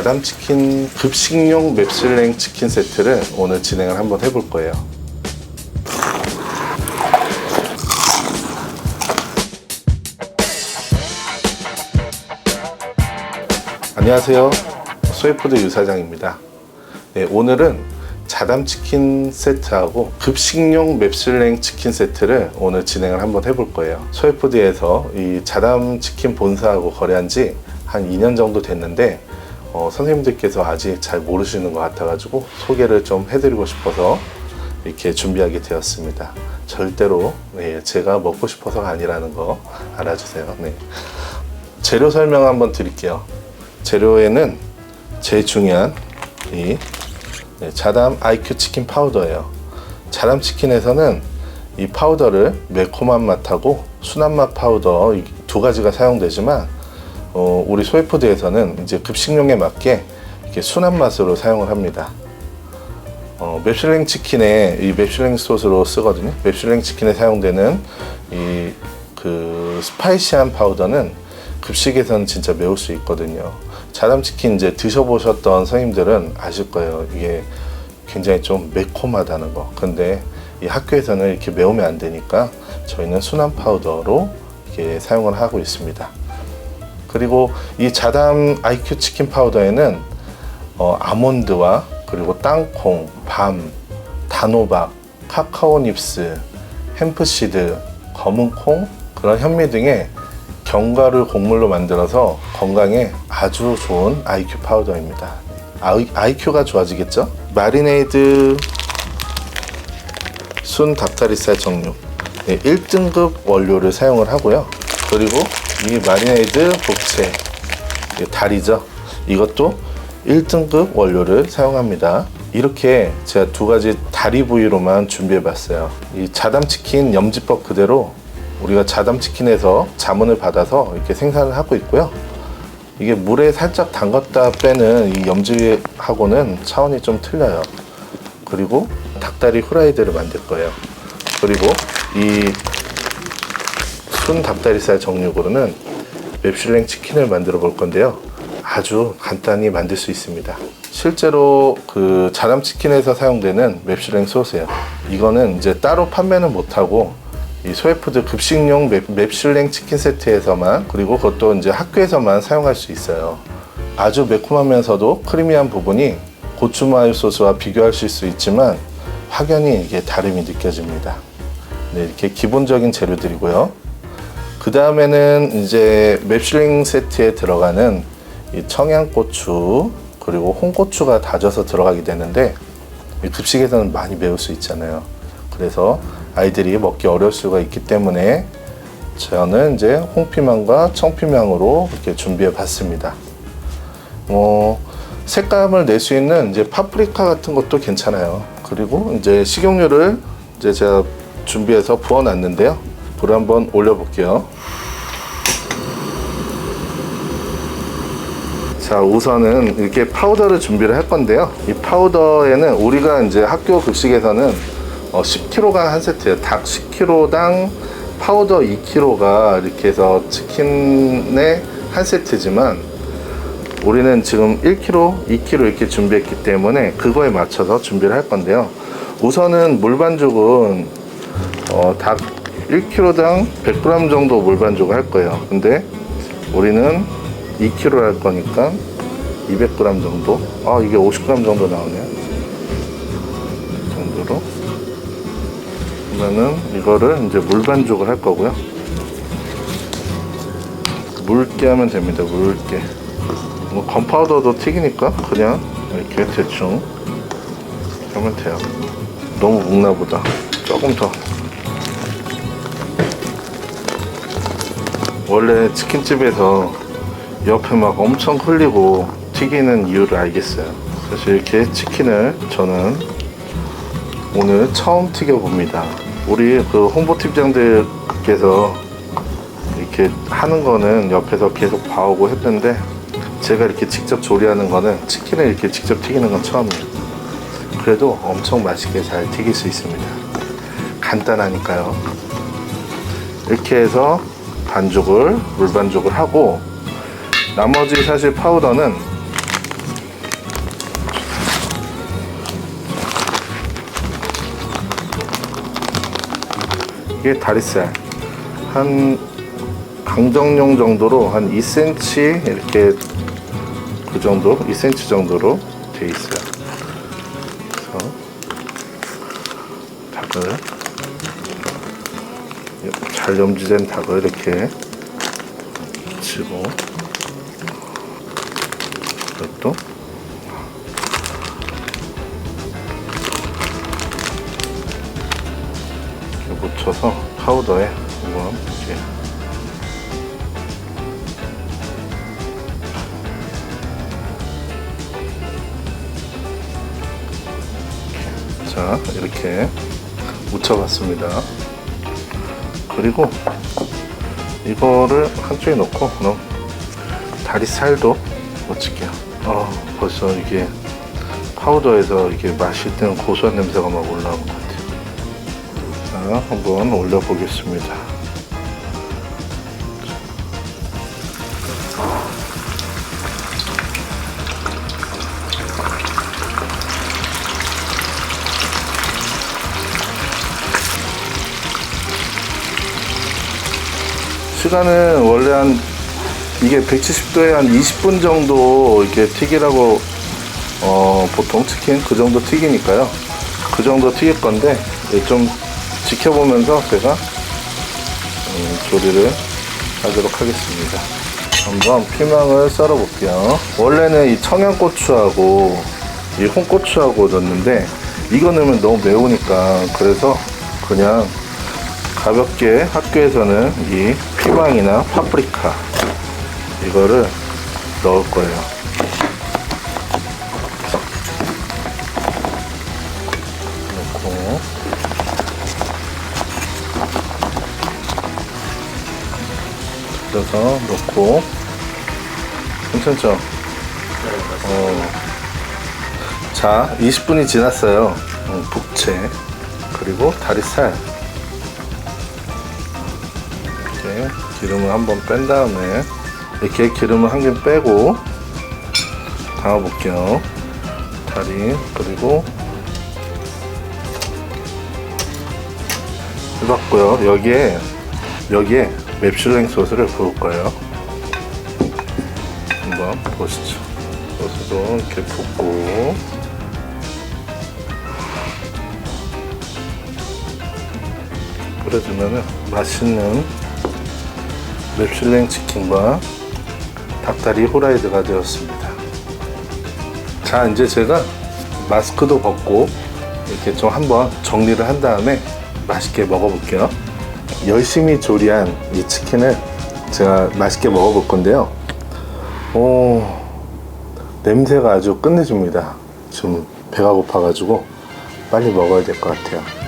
자담치킨 급식용 맵실랭 치킨 세트를 오늘 진행을 한번 해볼 거예요. 안녕하세요. 소이푸드 유사장입니다. 네, 오늘은 자담치킨 세트하고 급식용 맵실랭 치킨 세트를 오늘 진행을 한번 해볼 거예요. 소이푸드에서 이 자담치킨 본사하고 거래한 지 한 2년 정도 됐는데 어, 선생님들께서 아직 잘 모르시는 것 같아가지고 소개를 좀 해드리고 싶어서 이렇게 준비하게 되었습니다. 절대로 네, 제가 먹고 싶어서가 아니라는 거 알아주세요. 네. 재료 설명 한번 드릴게요. 재료에는 제일 중요한 이 네, 자담 IQ 치킨 파우더예요. 자담 치킨에서는 이 파우더를 매콤한 맛하고 순한 맛 파우더 이두 가지가 사용되지만 어, 우리 소이푸드에서는 이제 급식용에 맞게 이렇게 순한 맛으로 사용을 합니다. 어, 맵실랭 치킨에 이 맵실랭 소스로 쓰거든요. 맵실랭 치킨에 사용되는 이 그 스파이시한 파우더는 급식에서는 진짜 매울 수 있거든요. 자담 치킨 이제 드셔보셨던 선생님들은 아실 거예요. 이게 굉장히 좀 매콤하다는 거. 근데 이 학교에서는 이렇게 매우면 안 되니까 저희는 순한 파우더로 이렇게 사용을 하고 있습니다. 그리고 이 자담 IQ 치킨 파우더에는 어, 아몬드와 그리고 땅콩, 밤, 단호박, 카카오 닙스, 햄프시드, 검은콩 그런 현미 등의 견과류 곡물로 만들어서 건강에 아주 좋은 IQ 파우더입니다. IQ가 좋아지겠죠? 마리네이드 순 닭다리살 정육 네, 1등급 원료를 사용을 하고요. 그리고 이 마리네이드 복채 이 다리죠. 이것도 1등급 원료를 사용합니다. 이렇게 제가 두 가지 다리 부위로만 준비해 봤어요. 이 자담치킨 염지법 그대로 우리가 자담치킨에서 자문을 받아서 이렇게 생산을 하고 있고요. 이게 물에 살짝 담갔다 빼는 이 염지하고는 차원이 좀 틀려요. 그리고 닭다리 후라이드를 만들 거예요. 그리고 이 순 닭다리살 정육으로는 맵실랭 치킨을 만들어 볼 건데요. 아주 간단히 만들 수 있습니다. 실제로 그 자담 치킨에서 사용되는 맵실랭 소스예요. 이거는 이제 따로 판매는 못하고 이 소외푸드 급식용 맵, 맵실랭 치킨 세트에서만 그리고 그것도 이제 학교에서만 사용할 수 있어요. 아주 매콤하면서도 크리미한 부분이 고추마요 소스와 비교하실 수 있지만 확연히 이게 다름이 느껴집니다. 네, 이렇게 기본적인 재료들이고요. 그 다음에는 이제 맵실링 세트에 들어가는 이 청양고추 그리고 홍고추가 다져서 들어가게 되는데 이 급식에서는 많이 매울 수 있잖아요. 그래서 아이들이 먹기 어려울 수가 있기 때문에 저는 이제 홍피망과 청피망으로 이렇게 준비해 봤습니다. 어, 색감을 낼 수 있는 이제 파프리카 같은 것도 괜찮아요. 그리고 이제 식용유를 이제 제가 준비해서 부어 놨는데요. 불을 한번 올려볼게요. 자, 우선은 이렇게 파우더를 준비를 할 건데요. 이 파우더에는 우리가 이제 학교 급식에서는 어, 10kg 한 세트예요. 닭 10kg당 파우더 2kg가 이렇게 해서 치킨의 한 세트지만 우리는 지금 1kg, 2kg 이렇게 준비했기 때문에 그거에 맞춰서 준비를 할 건데요. 우선은 물 반죽은 어, 닭 1kg당 100g 정도 물 반죽을 할 거예요. 근데 우리는 2kg 할 거니까 200g 정도. 아, 이게 50g 정도 나오네요. 이 정도로. 그러면은 이거를 이제 물 반죽을 할 거고요. 묽게 하면 됩니다. 묽게. 뭐 건파우더도 튀기니까 그냥 이렇게 대충 하면 돼요. 너무 묵나 보다. 조금 더. 원래 치킨집에서 옆에 막 엄청 흘리고 튀기는 이유를 알겠어요. 사실 이렇게 치킨을 저는 오늘 처음 튀겨봅니다. 우리 그 홍보팀장들께서 이렇게 하는 거는 옆에서 계속 봐오고 했는데 제가 이렇게 직접 조리하는 거는 치킨을 이렇게 직접 튀기는 건 처음이에요. 그래도 엄청 맛있게 잘 튀길 수 있습니다. 간단하니까요. 이렇게 해서 반죽을 물 반죽을 하고 나머지 사실 파우더는 이게 다리살 한 강정용 정도로 한 2cm 이렇게 그 정도 2cm 정도로 돼 있어요. 그래서 닭을 잘 염지된 닭을 이렇게 치고. 이것도. 이렇게 묻혀서 파우더에 한번 이렇게. 자 이렇게 묻혀봤습니다 그리고 이거를 한쪽에 놓고 그럼 다리살도 묻힐게요. 어, 벌써 이게 파우더에서 이게 마실 때는 고소한 냄새가 막 올라오는 것 같아요. 자 한번 올려보겠습니다 시간은 원래 한 이게 170도에 한 20분 정도 이렇게 튀기라고 어, 보통 치킨 그 정도 튀기니까요. 그 정도 튀길 건데 예, 좀 지켜보면서 제가 음, 조리를 하도록 하겠습니다. 한번 피망을 썰어 볼게요. 원래는 이 청양고추하고 이 홍고추하고 넣었는데 이거 넣으면 너무 매우니까 그래서 그냥 가볍게 학교에서는 이 피망이나 파프리카 이거를 넣을 거예요. 넣고 그래서 넣고 괜찮죠? 어. 자, 20분이 지났어요. 음, 북채 그리고 다리살 이렇게 기름을 한번 뺀 다음에 이렇게 기름을 한 개 빼고 담아 볼게요. 다리 그리고 해봤고요. 여기에 여기에 맵슐랭 소스를 부을 거예요. 한번 보시죠. 소스도 이렇게 붓고 뿌려주면은 맛있는 맵슐랭 치킨과 닭다리 후라이드가 되었습니다. 자, 이제 제가 마스크도 벗고 이렇게 좀 한번 정리를 한 다음에 맛있게 먹어볼게요. 열심히 조리한 이 치킨을 제가 맛있게 먹어볼 건데요. 오, 냄새가 아주 끝내줍니다. 지금 배가 고파가지고 빨리 먹어야 될 것 같아요.